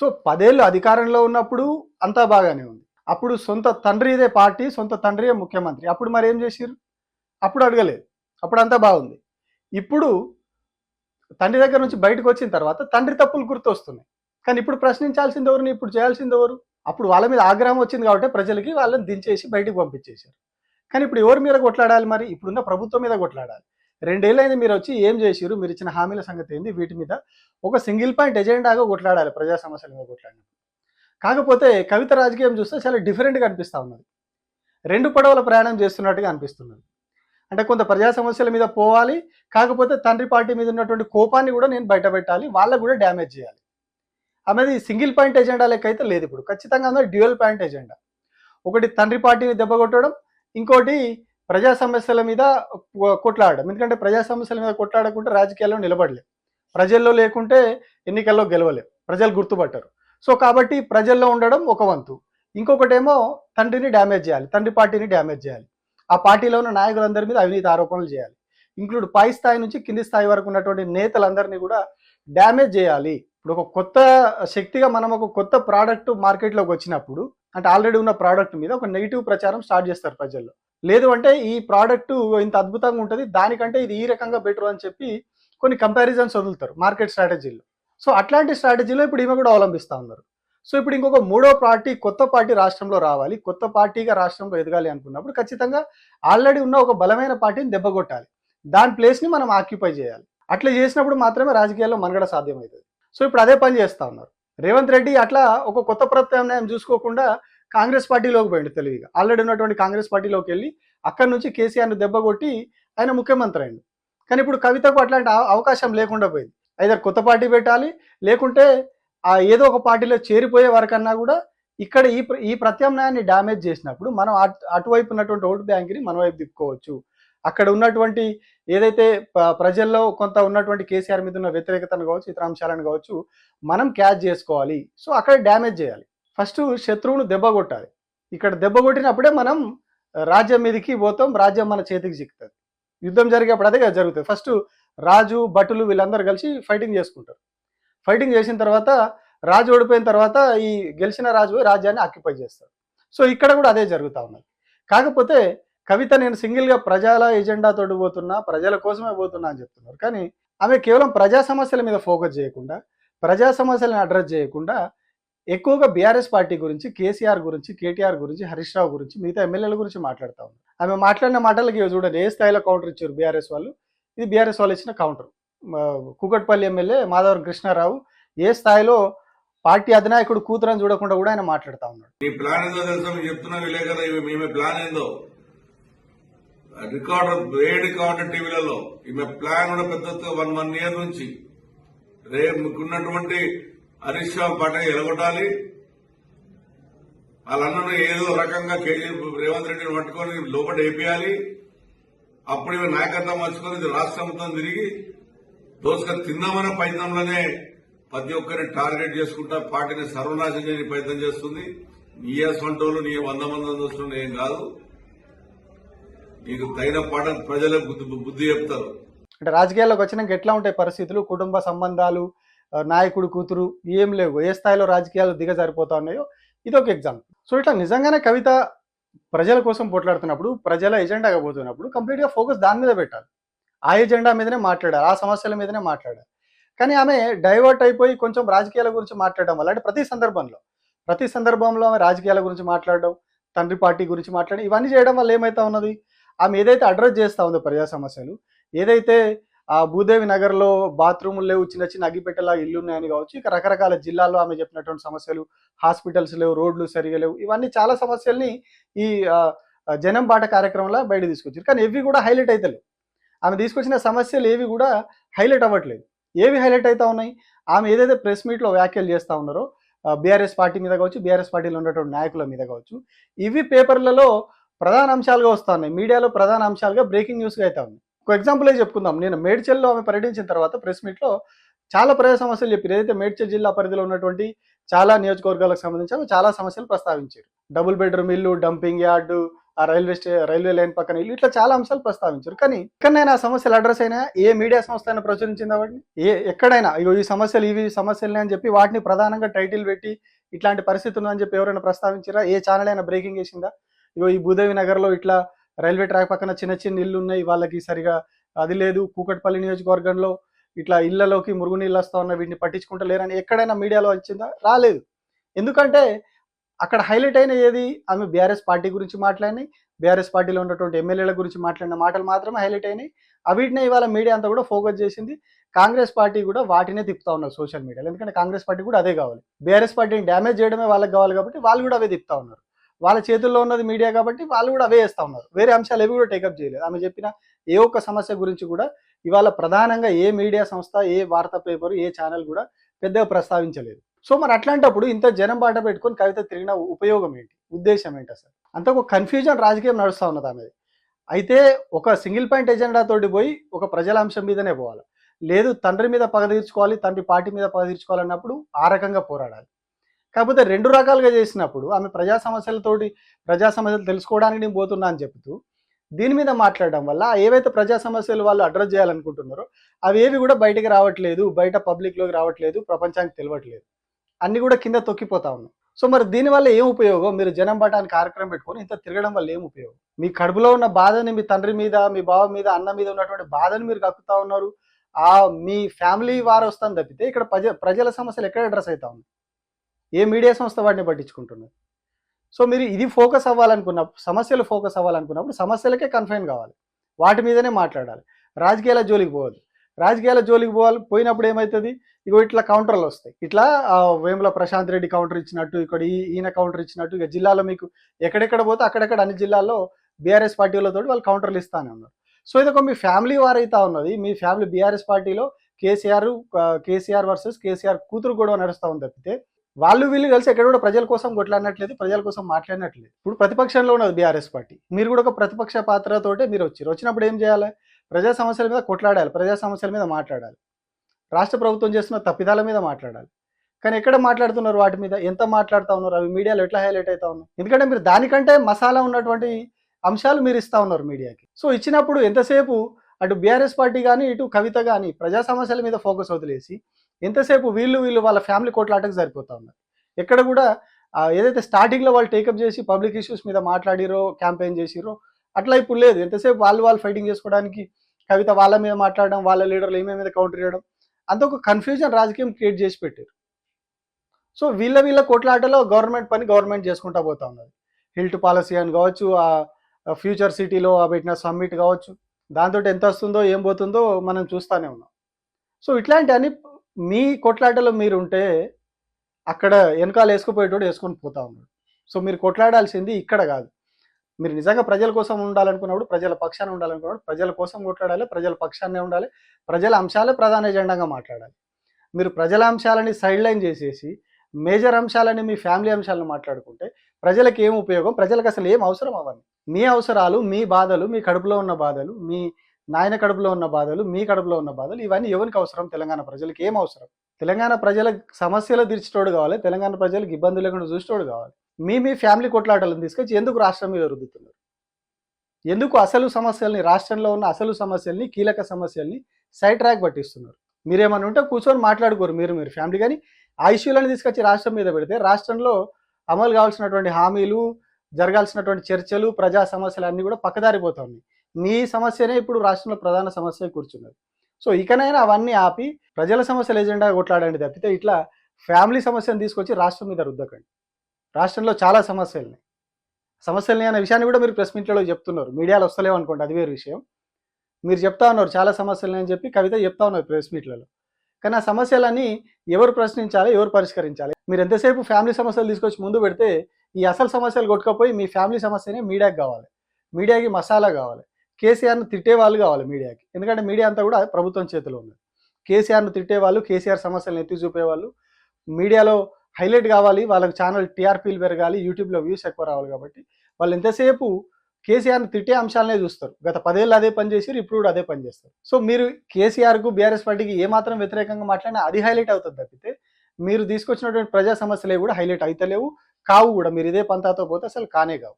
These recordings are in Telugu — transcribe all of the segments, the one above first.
సో పదేళ్ళు అధికారంలో ఉన్నప్పుడు అంతా బాగానే ఉంది. అప్పుడు సొంత తండ్రిదే పార్టీ సొంత తండ్రియే ముఖ్యమంత్రి. అప్పుడు మరి ఏం చేసారు అప్పుడు అడగలేదు. అప్పుడు అంతా బాగుంది. ఇప్పుడు తండ్రి దగ్గర నుంచి బయటకు వచ్చిన తర్వాత తండ్రి తప్పులు గుర్తొస్తున్నాయి. కానీ ఇప్పుడు ప్రశ్నించాల్సింది ఎవరిని ఇప్పుడు చేయాల్సింది ఎవరు? అప్పుడు వాళ్ళ మీద ఆగ్రహం వచ్చింది కాబట్టి ప్రజలకి వాళ్ళని దించేసి బయటకు పంపించేశారు. కానీ ఇప్పుడు ఎవరి మీద కొట్లాడాలి మరి? ఇప్పుడున్న ప్రభుత్వం మీద కొట్లాడాలి. రెండేళ్ళైంది మీరు వచ్చి ఏం చేసిరు మీరు ఇచ్చిన హామీల సంగతి ఏంది వీటి మీద ఒక సింగిల్ పాయింట్ ఎజెండాగా కొట్లాడాలి ప్రజా సమస్యల మీద కొట్లాడినప్పుడు. కాకపోతే కవిత రాజకీయం చూస్తే చాలా డిఫరెంట్గా అనిపిస్తూ ఉన్నది. రెండు పడవల ప్రయాణం చేస్తున్నట్టుగా అనిపిస్తున్నది. అంటే కొంత ప్రజా సమస్యల మీద పోవాలి కాకపోతే తండ్రి పార్టీ మీద ఉన్నటువంటి కోపాన్ని కూడా నేను బయట పెట్టాలి వాళ్ళకు కూడా డ్యామేజ్ చేయాలి. అనేది సింగిల్ పాయింట్ ఎజెండా లెక్క అయితే లేదు ఇప్పుడు. ఖచ్చితంగా అందులో డ్యూయల్ పాయింట్ ఎజెండా. ఒకటి తండ్రి పార్టీని దెబ్బ కొట్టడం ఇంకోటి ప్రజా సమస్యల మీద కొట్లాడడం. ఎందుకంటే ప్రజా సమస్యల మీద కొట్లాడకుంటే రాజకీయాల్లో నిలబడలేం. ప్రజల్లో లేకుంటే ఎన్నికల్లో గెలవలేం. ప్రజలు గుర్తుపట్టరు. సో కాబట్టి ప్రజల్లో ఉండడం ఒక వంతు. ఇంకొకటేమో తండ్రిని డ్యామేజ్ చేయాలి. తండ్రి పార్టీని డ్యామేజ్ చేయాలి. ఆ పార్టీలో ఉన్న నాయకులందరి మీద అవినీతి ఆరోపణలు చేయాలి. ఇంక్లూడ్ పై స్థాయి నుంచి కింది స్థాయి వరకు ఉన్నటువంటి నేతలందరినీ కూడా డ్యామేజ్ చేయాలి. ఇప్పుడు ఒక కొత్త శక్తిగా మనం ఒక కొత్త ప్రోడక్ట్ మార్కెట్లోకి వచ్చినప్పుడు అంటే ఆల్రెడీ ఉన్న ప్రోడక్ట్ మీద ఒక నెగిటివ్ ప్రచారం స్టార్ట్ చేస్తారు ప్రజల్లో. లేదు అంటే ఈ ప్రోడక్ట్ ఇంత అద్భుతంగా ఉంటుంది దానికంటే ఇది ఈ రకంగా బెటర్ అని చెప్పి కొన్ని కంపారిజన్స్ వదులుతారు మార్కెట్ స్ట్రాటజీలో సో అట్లాంటి స్ట్రాటజీలో ఇప్పుడు ఈమె కూడా అవలంబిస్తూ ఉన్నారు. సో ఇప్పుడు ఇంకొక మూడో పార్టీ కొత్త పార్టీ రాష్ట్రంలో రావాలి కొత్త పార్టీగా రాష్ట్రంలో ఎదగాలి అనుకున్నప్పుడు ఖచ్చితంగా ఆల్రెడీ ఉన్న ఒక బలమైన పార్టీని దెబ్బగొట్టాలి దాని ప్లేస్ని మనం ఆక్యుపై చేయాలి. అట్లా చేసినప్పుడు మాత్రమే రాజకీయాల్లో మనగడ సాధ్యమవుతుంది. సో ఇప్పుడు అదే పని చేస్తా ఉన్నారు. రేవంత్ రెడ్డి అట్లా ఒక కొత్త ప్రత్యామ్నాయం చూసుకోకుండా కాంగ్రెస్ పార్టీలోకి పోయిండు తెలివిగా. ఆల్రెడీ ఉన్నటువంటి కాంగ్రెస్ పార్టీలోకి వెళ్ళి అక్కడి నుంచి కేసీఆర్ను దెబ్బ కొట్టి ఆయన ముఖ్యమంత్రి అయిండు కానీ ఇప్పుడు కవితకు అట్లాంటి అవకాశం లేకుండా పోయింది. అయితే కొత్త పార్టీ పెట్టాలి లేకుంటే ఆ ఏదో ఒక పార్టీలో చేరిపోయే వరకన్నా కూడా ఇక్కడ ఈ ప్ర- ఈ ప్రత్యామ్నాయాన్ని డ్యామేజ్ చేసినప్పుడు మనం అటు- అటువైపు ఉన్నటువంటి ఓటు బ్యాంక్ని మన వైపు దిక్కుకోవచ్చు అక్కడ ఉన్నటువంటి ఏదైతే ప్రజల్లో కొంత ఉన్నటువంటి కేసీఆర్ మీద ఉన్న వ్యతిరేకతను కావచ్చు ఇతర అంశాలను కావచ్చు మనం క్యాచ్ చేసుకోవాలి. సో అక్కడ డ్యామేజ్ చేయాలి. ఫస్ట్ శత్రువును దెబ్బ కొట్టాలి. ఇక్కడ దెబ్బ కొట్టినప్పుడే మనం రాజ్యం మీదకి పోతాం రాజ్యం మన చేతికి చిక్కుతుంది. యుద్ధం జరిగేప్పుడు అదే కదా జరుగుతుంది. ఫస్ట్ రాజు భటులు వీళ్ళందరూ కలిసి ఫైటింగ్ చేసుకుంటారు. ఫైటింగ్ చేసిన తర్వాత రాజు ఓడిపోయిన తర్వాత ఈ గెలిచిన రాజు రాజ్యాన్ని ఆక్యుపై చేస్తారు. సో ఇక్కడ కూడా అదే జరుగుతూ ఉన్నది. కాకపోతే కవిత నేను సింగిల్గా ప్రజల ఎజెండా తోడు పోతున్నా ప్రజల కోసమే పోతున్నా అని చెప్తున్నారు. కానీ ఆమె కేవలం ప్రజా సమస్యల మీద ఫోకస్ చేయకుండా ప్రజా సమస్యలను అడ్రస్ చేయకుండా ఎక్కువగా బీఆర్ఎస్ పార్టీ గురించి కేసీఆర్ గురించి కేటీఆర్ గురించి హరీష్ రావు గురించి మిగతా ఎమ్మెల్యేల గురించి మాట్లాడుతూ ఉన్నారు ఆమె మాట్లాడిన మాటలకి చూడండి ఏ స్థాయిలో కౌంటర్ ఇచ్చారు బీఆర్ఎస్ వాళ్ళు? ఇది బీఆర్ఎస్ వాళ్ళు ఇచ్చిన కౌంటర్ కూకట్పల్లి ఎమ్మెల్యే మాధవరం కృష్ణారావు ఏ స్థాయిలో పార్టీ అధినాయకుడు కూతురని చూడకుండా కూడా ఆయన మాట్లాడుతూ ఉన్నాడు. మీ ప్లాన్ ఏదో తెలుసా? మీకు చెప్తున్నా విలేకరు ఈమె ప్లాన్ ఏందో? రికార్డర్ ఏ రికార్డర్ టీవీలలో ఈమె ప్లాన్ కూడా పెద్ద వన్ వన్ ఇయర్ నుంచి రేపు ఉన్నటువంటి హరీష్ రావు పార్టీ ఎలగొట్టాలి. వాళ్ళందరూ ఏదో రకంగా కేజీ రేవంత్ రెడ్డిని పట్టుకొని లోపల వేపియాలి అప్పుడు ఈమె నాయకత్వం మార్చుకొని ఇది రాష్ట్రం మొత్తం తిరిగి దోసుకొని తిందామనే ప్రయత్నంలోనే ప్రతి ఒక్కరిని టార్గెట్ చేసుకుంటా పార్టీని సర్వనాశం చేయని ప్రయత్నం చేస్తుంది. నీ వంటోళ్ళు నీ వంద మంది చూస్తున్న ఏం కాదు. నీకు తగిన పాట ప్రజలకు బుద్ధి బుద్ధి చెప్తారు. అంటే రాజకీయాల్లోకి వచ్చినాక ఎట్లా ఉంటాయి పరిస్థితులు? కుటుంబ సంబంధాలు నాయకుడు కూతురు ఏం లేవు. ఏ స్థాయిలో రాజకీయాలు దిగజారిపోతా ఉన్నాయో ఇది ఒక ఎగ్జాంపుల్ సో ఇట్లా నిజంగానే కవిత ప్రజల కోసం పోట్లాడుతున్నప్పుడు ప్రజల ఎజెండాగా పోతున్నప్పుడు కంప్లీట్గా ఫోకస్ దాని మీద పెట్టాలి. ఆ ఎజెండా మీదనే మాట్లాడాలి ఆ సమస్యల మీదనే మాట్లాడాలి. కానీ ఆమె డైవర్ట్ అయిపోయి కొంచెం రాజకీయాల గురించి మాట్లాడడం వల్ల అంటే ప్రతి సందర్భంలో ప్రతి సందర్భంలో ఆమె రాజకీయాల గురించి మాట్లాడడం తండ్రి పార్టీ గురించి మాట్లాడడం ఇవన్నీ చేయడం వల్ల ఏమైతా ఉన్నది? ఆమె ఏదైతే అడ్రస్ చేస్తా ఉందో ప్రజా సమస్యలు ఏదైతే ఆ భూదేవి నగర్లో బాత్రూములు లేవు చిన్న చిన్న అగ్గిపెట్టెలా ఇల్లు ఉన్నాయని కావచ్చు ఇక రకరకాల జిల్లాల్లో ఆమె చెప్పినటువంటి సమస్యలు హాస్పిటల్స్ లేవు రోడ్లు సరిగా లేవు ఇవన్నీ చాలా సమస్యల్ని ఈ జనం బాట కార్యక్రమంలో బయట తీసుకొచ్చారు. కానీ ఇవి కూడా హైలైట్ అవుతలేవు ఆమె తీసుకొచ్చిన సమస్యలు ఏవి కూడా హైలైట్ అవ్వట్లేదు. ఏవి హైలైట్ అవుతా ఉన్నాయి? ఆమె ఏదైతే ప్రెస్ మీట్లో వ్యాఖ్యలు చేస్తూ ఉన్నారో బీఆర్ఎస్ పార్టీ మీద కావచ్చు బీఆర్ఎస్ పార్టీలో ఉన్నటువంటి నాయకుల మీద కావచ్చు ఇవి పేపర్లలో ప్రధాన అంశాలుగా వస్తూ ఉన్నాయి. మీడియాలో ప్రధాన అంశాలుగా బ్రేకింగ్ న్యూస్గా అయితే ఉన్నాయి. ఒక ఎగ్జాంపులే చెప్పుకుందాం. నేను మేడ్చల్లో ఆమె పర్యటించిన తర్వాత ప్రెస్ మీట్లో చాలా ప్రజా సమస్యలు చెప్పారు. ఏదైతే మేడ్చల్ జిల్లా పరిధిలో ఉన్నటువంటి చాలా నియోజకవర్గాలకు సంబంధించి ఆమె చాలా సమస్యలు ప్రస్తావించారు. డబుల్ బెడ్రూమ్ ఇల్లు డంపింగ్ యార్డు ఆ రైల్వే స్టే రైల్వే లైన్ పక్కన ఇల్లు ఇట్లా చాలా అంశాలు ప్రస్తావించారు. కానీ ఎక్కడైనా ఆ సమస్యలు అడ్రస్ అయినా ఏ మీడియా సంస్థ అయినా ప్రచురించిందా వాటిని? ఏ ఎక్కడైనా ఇగో ఈ సమస్యలు ఇవి సమస్యలు అని చెప్పి వాటిని ప్రధానంగా టైటిల్ పెట్టి ఇట్లాంటి పరిస్థితి ఉందని చెప్పి ఎవరైనా ప్రస్తావించారా? ఏ ఛానల్ అయినా బ్రేకింగ్ చేసిందా? ఇగో ఈ భూదేవి నగర్లో ఇట్లా రైల్వే ట్రాక్ పక్కన చిన్న చిన్న ఇల్లు ఉన్నాయి. వాళ్ళకి సరిగా అది లేదు. కూకట్పల్లి నియోజకవర్గంలో ఇట్లా ఇళ్ళలోకి మురుగునీళ్ళు వస్తా ఉన్న వీటిని పట్టించుకుంటలేరని ఎక్కడైనా మీడియాలో వచ్చిందా రాలేదు. ఎందుకంటే అక్కడ హైలైట్ అయిన ఏది? ఆమె బీఆర్ఎస్ పార్టీ గురించి మాట్లాడినాయి. బీఆర్ఎస్ పార్టీలో ఉన్నటువంటి ఎమ్మెల్యేల గురించి మాట్లాడిన మాటలు మాత్రమే హైలైట్ అయినాయి. అవిటినే ఇవాళ మీడియా అంతా కూడా ఫోకస్ చేసింది. కాంగ్రెస్ పార్టీ కూడా వాటినే తిప్పుతా ఉన్నారు సోషల్ మీడియాలో. ఎందుకంటే కాంగ్రెస్ పార్టీ కూడా అదే కావాలి. బీఆర్ఎస్ పార్టీని డ్యామేజ్ చేయడమే వాళ్ళకి కావాలి కాబట్టి వాళ్ళు కూడా అవే తిప్పుతా ఉన్నారు. వాళ్ళ చేతుల్లో ఉన్నది మీడియా కాబట్టి వాళ్ళు కూడా అవే వేస్తా ఉన్నారు. వేరే అంశాలు ఏవి కూడా టేకప్ చేయలేదు. ఆమె చెప్పిన ఏ ఒక్క సమస్య గురించి కూడా ఇవాళ ప్రధానంగా ఏ మీడియా సంస్థ ఏ వార్తా పేపర్ ఏ ఛానల్ కూడా పెద్దగా ప్రస్తావించలేదు. సో మరి అట్లాంటప్పుడు ఇంత జనం బాట పెట్టుకొని కవిత తిరిగిన ఉపయోగం ఏంటి? ఉద్దేశం ఏంటి అసలు? అంత ఒక కన్ఫ్యూజన్ రాజకీయం నడుస్తూ ఉన్నది ఆమెది. అయితే ఒక సింగిల్ పాయింట్ ఎజెండా తోటి పోయి ఒక ప్రజల అంశం మీదనే పోవాలి. లేదు తండ్రి మీద పగ తీర్చుకోవాలి తండ్రి పార్టీ మీద పగ తీర్చుకోవాలన్నప్పుడు ఆ రకంగా పోరాడాలి. కాకపోతే రెండు రకాలుగా చేసినప్పుడు ఆమె ప్రజా సమస్యలతోటి ప్రజా సమస్యలు తెలుసుకోవడానికి నేను పోతున్నా అని చెబుతూ దీని మీద మాట్లాడడం వల్ల ఏవైతే ప్రజా సమస్యలు వాళ్ళు అడ్రస్ చేయాలనుకుంటున్నారో అవి ఏవి కూడా బయటకు రావట్లేదు బయట పబ్లిక్లోకి రావట్లేదు ప్రపంచానికి తెలియట్లేదు అన్ని కూడా కింద తొక్కిపోతా ఉన్నాయి సో మరి దీనివల్ల ఏం ఉపయోగం? మీరు జనం బటానికి కార్యక్రమం పెట్టుకొని ఇంత తిరగడం వల్ల ఏం ఉపయోగం? మీ కడుపులో ఉన్న బాధని మీ తండ్రి మీద మీ బావ మీద అన్న మీద ఉన్నటువంటి బాధని మీరు కక్కుతా ఉన్నారు. ఆ మీ ఫ్యామిలీ వారు వస్తాను తప్పితే ఇక్కడ ప్రజ ప్రజల సమస్యలు ఎక్కడ అడ్రస్ అవుతా ఉన్నాయి? ఏ మీడియా సంస్థ వాటిని పట్టించుకుంటున్నారు? సో మీరు ఇది ఫోకస్ అవ్వాలనుకున్న సమస్యలు ఫోకస్ అవ్వాలనుకున్నప్పుడు సమస్యలకే కన్ఫైన్ కావాలి. వాటి మీదనే మాట్లాడాలి. రాజకీయాల జోలికి పోవద్దు. రాజకీయాల జోలికి పోవాలి పోయినప్పుడు ఏమవుతుంది ఇగో ఇట్లా కౌంటర్లు వస్తాయి. ఇట్లా వేముల ప్రశాంత్ రెడ్డి కౌంటర్ ఇచ్చినట్టు ఇక్కడ ఈయన కౌంటర్ ఇచ్చినట్టు ఇక జిల్లాలో మీకు ఎక్కడెక్కడ పోతే అక్కడెక్కడ అన్ని జిల్లాల్లో బీఆర్ఎస్ పార్టీలతో వాళ్ళు కౌంటర్లు ఇస్తానే ఉన్నారు. సో ఇది ఒక మీ ఫ్యామిలీ వారైతా ఉన్నది. మీ ఫ్యామిలీ బీఆర్ఎస్ పార్టీలో కేసీఆర్ కేసీఆర్ వర్సెస్ కేసీఆర్ కూతురు గొడవ నడుస్తూ ఉంది తప్పితే వాళ్ళు వీళ్ళు కలిసి ఎక్కడ కూడా ప్రజల కోసం కొట్లాడినట్లేదు ప్రజల కోసం మాట్లాడినట్లేదు. ఇప్పుడు ప్రతిపక్షంలో ఉన్నది బీఆర్ఎస్ పార్టీ. మీరు కూడా ఒక ప్రతిపక్ష పాత్రతోటే మీరు వచ్చారు వచ్చినప్పుడు ఏం చేయాలి? ప్రజా సమస్యల మీద కొట్లాడాలి ప్రజా సమస్యల మీద మాట్లాడాలి. రాష్ట్ర ప్రభుత్వం చేస్తున్న తప్పిదాల మీద మాట్లాడాలి. కానీ ఎక్కడ మాట్లాడుతున్నారు వాటి మీద? ఎంత మాట్లాడుతూ ఉన్నారు? అవి మీడియాలో ఎట్లా హైలైట్ అవుతా ఉన్నారు? ఎందుకంటే మీరు దానికంటే మసాలా ఉన్నటువంటి అంశాలు మీరు ఇస్తా ఉన్నారు మీడియాకి. సో ఇచ్చినప్పుడు ఎంతసేపు అటు బీఆర్ఎస్ పార్టీ కానీ ఇటు కవిత కానీ ప్రజా సమస్యల మీద ఫోకస్ వదిలేసి ఎంతసేపు వీళ్ళు వీళ్ళు వాళ్ళ ఫ్యామిలీ కోట్లాటకు సరిపోతా ఉన్నారు. ఎక్కడ కూడా ఏదైతే స్టార్టింగ్లో వాళ్ళు టేకప్ చేసి పబ్లిక్ ఇష్యూస్ మీద మాట్లాడిరో క్యాంపెయిన్ చేసిరో అట్లా ఇప్పుడు లేదు. ఎంతసేపు వాళ్ళు వాళ్ళు ఫైటింగ్ చేసుకోవడానికి కవిత వాళ్ళ మీద మాట్లాడడం వాళ్ళ లీడర్లు ఏమే మీద కౌంటర్ చేయడం అంత ఒక కన్ఫ్యూజన్ రాజకీయం క్రియేట్ చేసి పెట్టారు. సో వీళ్ళ వీళ్ళ కోట్లాటలో గవర్నమెంట్ పని గవర్నమెంట్ చేసుకుంటా పోతా ఉన్నది. హిల్ట్ పాలసీ అని కావచ్చు ఆ ఫ్యూచర్ సిటీలో ఆ పెట్టిన సమ్మిట్ కావచ్చు దాంతో ఎంత వస్తుందో ఏం పోతుందో మనం చూస్తూనే ఉన్నాం. సో ఇట్లాంటి అన్ని మీ కొట్లాటలో మీరు ఉంటే అక్కడ వెనకాల వేసుకుపోయేటోడు వేసుకొని పోతా ఉన్నాడు. సో మీరు కొట్లాడాల్సింది ఇక్కడ కాదు. మీరు నిజంగా ప్రజల కోసం ఉండాలనుకున్నప్పుడు ప్రజల పక్షాన ఉండాలనుకున్నప్పుడు ప్రజల కోసం కొట్లాడాలి ప్రజల పక్షాన్నే ఉండాలి ప్రజల అంశాలే ప్రధాన ఎజెండాగా మాట్లాడాలి. మీరు ప్రజల అంశాలని సైడ్ లైన్ చేసేసి మేజర్ అంశాలని మీ ఫ్యామిలీ అంశాలను మాట్లాడుకుంటే ప్రజలకు ఏం ఉపయోగం? ప్రజలకు అసలు ఏం అవసరం అవన్నీ? మీ అవసరాలు మీ బాధలు మీ కడుపులో ఉన్న బాధలు మీ నాయన కడుపులో ఉన్న బాధలు మీ కడుపులో ఉన్న బాధలు ఇవన్నీ ఎవరికి అవసరం? తెలంగాణ ప్రజలకు ఏం అవసరం? తెలంగాణ ప్రజల సమస్యలు తీర్చేటోడు కావాలి తెలంగాణ ప్రజలకు ఇబ్బంది లేకుండా చూసేటోడు కావాలి. మీ మీ ఫ్యామిలీ కొట్లాటలను తీసుకొచ్చి ఎందుకు రాష్ట్రం మీద రుద్దుతున్నారు? ఎందుకు అసలు సమస్యల్ని రాష్ట్రంలో ఉన్న అసలు సమస్యల్ని కీలక సమస్యల్ని సైడ్ ట్రాక్ పట్టిస్తున్నారు? మీరేమన్నా ఉంటే కూర్చొని మాట్లాడుకోరు మీరు మీరు ఫ్యామిలీ. కానీ ఆ ఇష్యూలను తీసుకొచ్చి రాష్ట్రం మీద పెడితే రాష్ట్రంలో అమలు కావాల్సినటువంటి హామీలు జరగాల్సినటువంటి చర్చలు ప్రజా సమస్యలు అన్నీ కూడా పక్కదారిపోతా ఉన్నాయి. మీ సమస్యనే ఇప్పుడు రాష్ట్రంలో ప్రధాన సమస్య కూర్చున్నది సో ఇకనైనా అవన్నీ ఆపి ప్రజల సమస్యల ఎజెండా కొట్లాడండి తప్పితే ఇట్లా ఫ్యామిలీ సమస్యను తీసుకొచ్చి రాష్ట్రం మీద రుద్దకండి. రాష్ట్రంలో చాలా సమస్యలు ఉన్నాయి సమస్యలు అనే విషయాన్ని కూడా మీరు ప్రెస్ మీట్లలో చెప్తున్నారు. మీడియాలో వస్తలేవు అనుకోండి అది వేరే విషయం. మీరు చెప్తా ఉన్నారు చాలా సమస్యలు అని చెప్పి కవిత చెప్తా ఉన్నారు ప్రెస్ మీట్లలో. కానీ ఆ సమస్యలన్నీ ఎవరు ప్రశ్నించాలి ఎవరు పరిష్కరించాలి? మీరు ఎంతసేపు ఫ్యామిలీ సమస్యలు తీసుకొచ్చి ముందు పెడితే ఈ అసలు సమస్యలు కొట్టుకపోయి మీ ఫ్యామిలీ సమస్యనే మీడియాకి కావాలి. మీడియాకి మసాలా కావాలి. కేసీఆర్ను తిట్టే వాళ్ళు కావాలి మీడియాకి. ఎందుకంటే మీడియా అంతా కూడా ప్రభుత్వం చేతిలో ఉన్నది. కేసీఆర్ను తిట్టే వాళ్ళు కేసీఆర్ సమస్యలను ఎత్తి చూపేవాళ్ళు మీడియాలో హైలైట్ కావాలి వాళ్ళకి ఛానల్ టీఆర్పీలు పెరగాలి యూట్యూబ్లో వ్యూస్ ఎక్కువ రావాలి కాబట్టి. వాళ్ళు ఎంతసేపు కేసీఆర్ని తిట్టే అంశాలనే చూస్తారు. గత పదేళ్ళు అదే పని చేసి ఇప్పుడు కూడా అదే పని చేస్తారు. సో మీరు కేసీఆర్కు బీఆర్ఎస్ పార్టీకి ఏమాత్రం వ్యతిరేకంగా మాట్లాడినా అది హైలైట్ అవుతుంది తప్పితే మీరు తీసుకొచ్చినటువంటి ప్రజా సమస్యలే కూడా హైలైట్ అవుతలేవు కావు కూడా. మీరు ఇదే పంతాతో పోతే అసలు కానే కావు.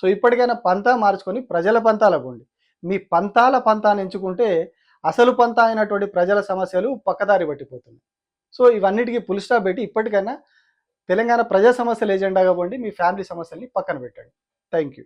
సో ఇప్పటికైనా పంతా మార్చుకొని ప్రజల పంతాలకు పోండి మీ పంతాల పంతాన్ని ఎంచుకుంటే అసలు పంత అయినటువంటి ప్రజల సమస్యలు పక్కదారి పట్టిపోతున్నాయి సో ఇవన్నిటికీ పుల్ స్టాప్ పెట్టి ఇప్పటికైనా తెలంగాణ ప్రజా సమస్యలు ఎజెండాగా పోండి మీ ఫ్యామిలీ సమస్యల్ని పక్కన పెట్టండి. Thank you